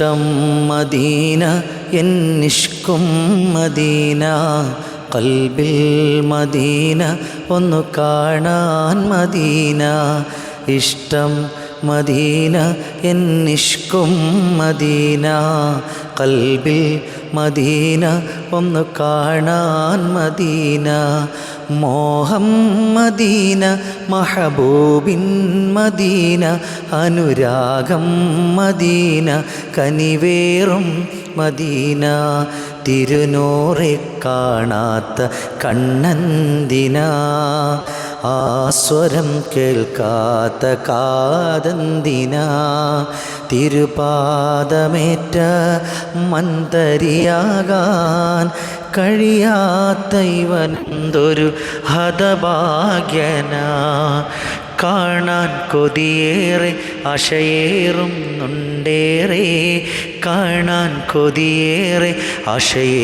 ഇഷ്ടം മദീന എന്നിഷ്കും മദീന. കൽബിൽ മദീന ഒന്നു കാണാൻ മദീന. ഇഷ്ടം മദീന എന്നിഷ്കും മദീന. കൽബിൽ മദീന ഒന്നു കാണാൻ മദീന. മോഹം മദീന മഹബൂബിൻ മദീന അനുരാഗം മദീന കനിവേറും മദീന. തിരുനൂറെ കാണാത്ത കണ്ണന്തിന ആസ്വരം കേൾക്കാത്ത കാതന്തിന തിരുപാദമേറ്റ മന്ദരിയാകാൻ കഴിയാത്ത ഇവനെന്തൊരു ഹതഭാഗ്യന. കാണാൻ കൊതിയേറെ അശയേറുന്നുണ്ടേറെ കാണാൻ കൊതിയേറെ അശയേ